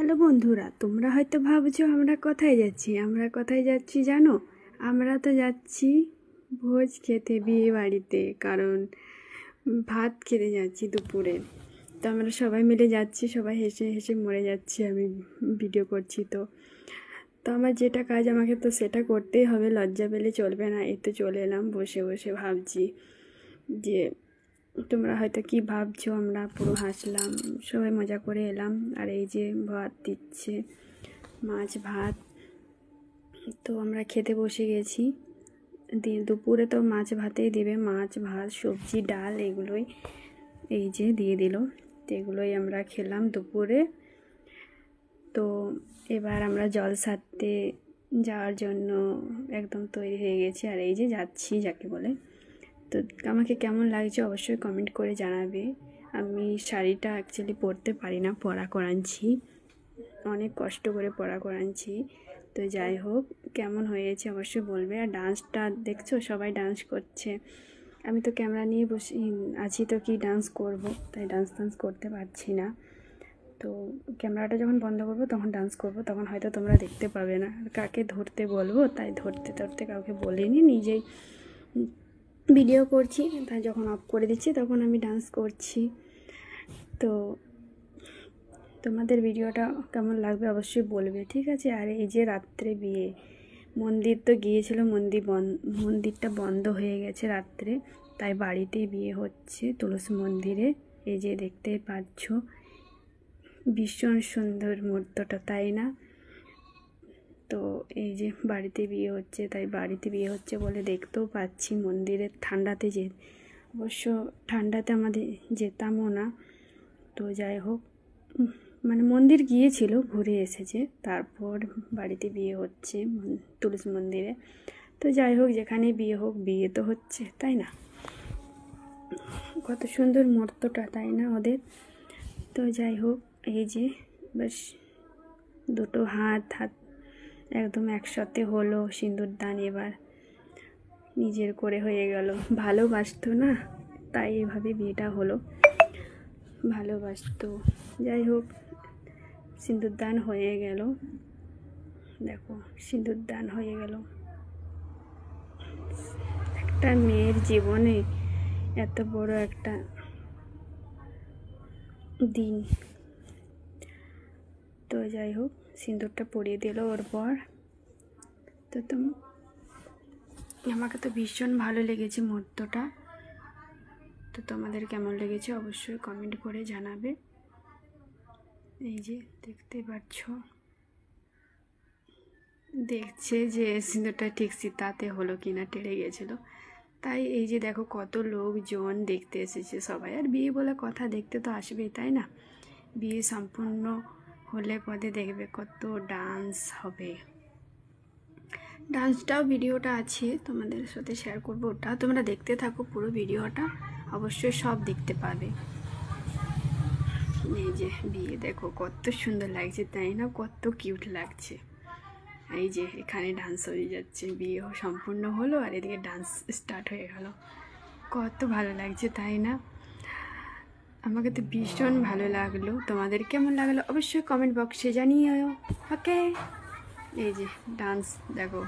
Hello বন্ধুরা, তোমরা হয়তো ভাবছ আমরা কোথায় যাচ্ছি? আমরা কোথায় যাচ্ছি জানো? আমরা তো যাচ্ছি ভোজ খেতে, বিয়ে বাড়িতে, কারণ ভাত খেতে যাচ্ছি দুপুরে। তো আমরা সবাই মিলে যাচ্ছি, সবাই হেসে হেসে মরে যাচ্ছি, আমি ভিডিও করছি তো। তো আমার যেটা কাজ আমাকে তো সেটা করতেই হবে, লজ্জা পেলে চলবে না, এই তো চলে এলাম, বসে বসে ভাবছি যে তোমরা হয়তো কি ভাবছ? আমরা পুরো হাসলাম, সবাই মজা করে এলাম। আর এই যে ভাত দিচ্ছে, মাছ, ভাত। তো আমরা খেতে বসে গেছি। দিয়ে দুপুরে তো মাছ ভাতেই দেবে, মাছ, ভাত, সবজি, ডাল এগুলোই এই যে দিয়ে দিল। তো এগুলোই আমরা খেলাম দুপুরে। তো এবার আমরা জল সারতে যাওয়ার জন্য একদম তৈরি হয়ে গেছি। আর এই যে যাচ্ছি যাকে বলে। তো আমাকে কেমন লাগছে অবশ্যই কমেন্ট করে জানাবে। আমি শাড়িটা অ্যাকচুয়ালি পরতে পারি না, পরা করাচ্ছি। অনেক কষ্ট করে পরা করাচ্ছি। তো যাই হোক, কেমন হয়েছে অবশ্যই বলবে। আর ডান্সটা দেখছ? সবাই ডান্স করছে। আমি তো ক্যামেরা নিয়ে বসে, আছি তো কি ডান্স করব? তাই ডান্স টান্স করতে পারছি না। তো ক্যামেরাটা যখন বন্ধ করব, তখন ডান্স করব। তখন হয়তো তোমরা দেখতে পাবে না। কাকে ধরতে বলব? তাই ধরতে ধরতে কাউকে বলিনি, নিজেই ভিডিও করছি তাই যখন অফ করে দিচ্ছি তখন আমি ডান্স করছি। তো তোমাদের ভিডিওটা কেমন লাগবে অবশ্যই বলবে, ঠিক আছে? আর এই যে রাত্রে বিয়ে, মন্দির তো গিয়েছিল, মন্দির মন্দিরটা বন্ধ হয়ে গেছে রাত্রে, তাই বাড়িতেই বিয়ে হচ্ছে তুলসী মন্দিরে। এই যে দেখতে পাচ্ছ, ভীষণ সুন্দর মুহূর্তটা, তাই না? তো এই যে বাড়িতে বিয়ে হচ্ছে, তাই বাড়িতে বিয়ে হচ্ছে বলে দেখতেও পাচ্ছি মন্দিরের ঠান্ডাতে যে, অবশ্য ঠান্ডাতে আমাদের যেতামও না। তো যাই হোক মানে মন্দির গিয়েছিল, ঘুরে এসেছে, তারপর বাড়িতে বিয়ে হচ্ছে তুলসী মন্দিরে। তো যাই হোক, যেখানে বিয়ে হোক, বিয়ে তো হচ্ছে, তাই না? কত সুন্দর মুহূর্তটা তাই না ওদের? তো যাই হোক, এই যে বেশ দুটো হাত হাত একদম একসাথে হলো সিঁদুর দান এবার। নিজের করে হয়ে গেল। ভালোবাসতো না? তাই এভাবে বিয়েটা হলো। ভালোবাসতো। যাই হোক, সিঁদুর দান হয়ে গেল। দেখো, সিঁদুর দান হয়ে গেল। একটা মেয়ের জীবনে এত বড় একটা দিন তো যাই হোক, সিঁদুরটা পরিয়ে দিল ওর পর। তো তো আমাকে তো ভীষণ ভালো লেগেছে মুহূর্তটা তো তোমাদের কেমন লেগেছে অবশ্যই কমেন্ট করে জানাবে। এই যে দেখতে পাচ্ছ। দেখছে যে সিঁদুরটা ঠিক তাতে হলো কি না টেরে গেছিল। তাই এই যে দেখো কত লোকজন দেখতে এসেছে সবাই। আর বিয়ে বলে কথা দেখতে তো আসবেই, তাই না? বিয়ে সম্পূর্ণ হলে পদে দেখবে কত ডান্স হবে। ডান্সটাও ভিডিওটা আছে, তোমাদের সাথে শেয়ার করব ওটা। তোমরা দেখতে থাকো পুরো ভিডিওটা, অবশ্যই সব দেখতে পাবে। এই যে বিয়ে, দেখো কত সুন্দর লাগছে, তাই না? কত কিউট লাগছে। এই যে এখানে ডান্স হয়ে যাচ্ছে, বিয়ে সম্পূর্ণ হলো আর এদিকে ডান্স স্টার্ট হয়ে গেল। কত ভালো লাগছে, তাই না? আমাকে তো ভীষণ ভালো লাগল। তোমাদের কেমন লাগল অবশ্যই কমেন্ট বক্সে জানিও। ওকে এই যে ডান্স দেখো।